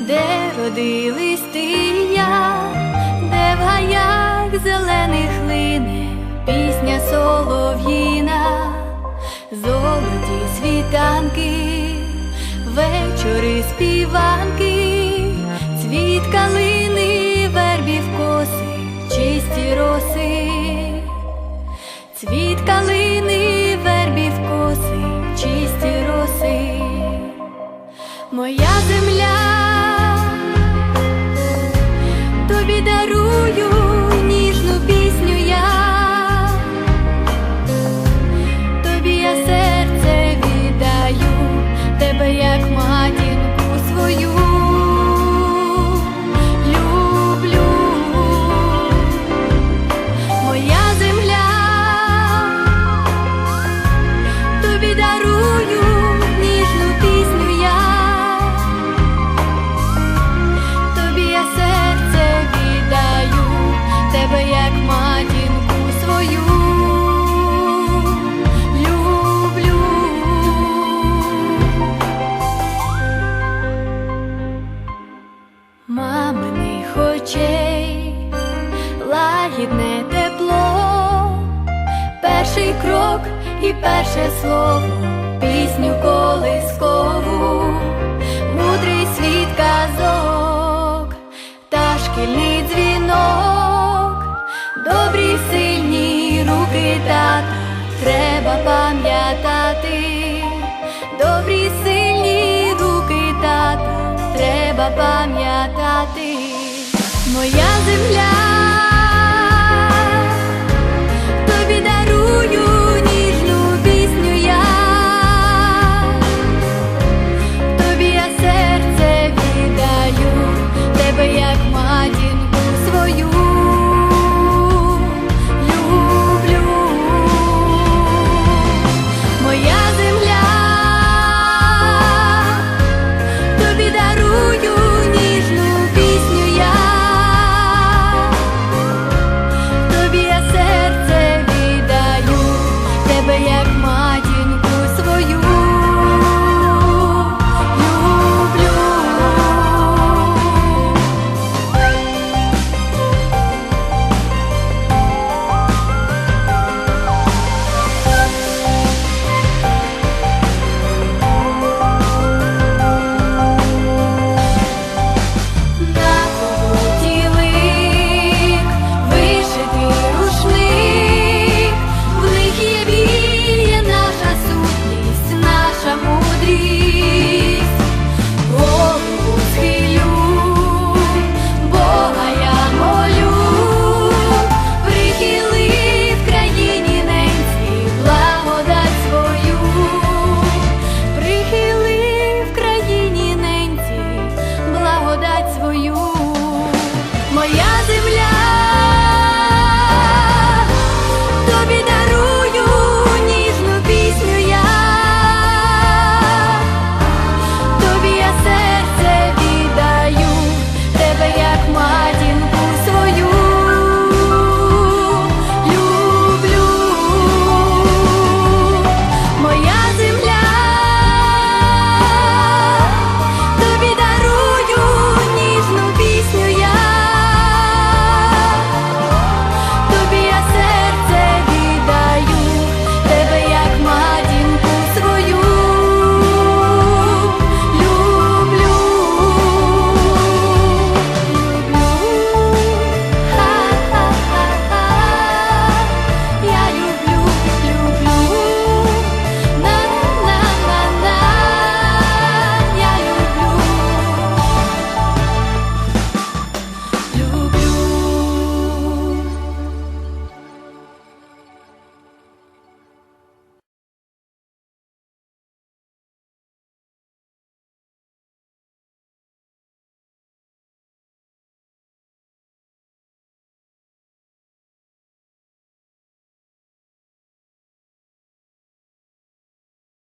де родились ти я, де в гаях зелених лине пісня солов'їна, золоті світанки, вечори співанки, цвіт моя земля, Маминих очей, лагідне тепло, перший крок і перше слово, пісню колискову, мудрий світ казок, та шкільний дзвінок, добрі сильні руки тата, треба пам'ятати, добрі сильні руки тата, треба пам'ятати, моя земля.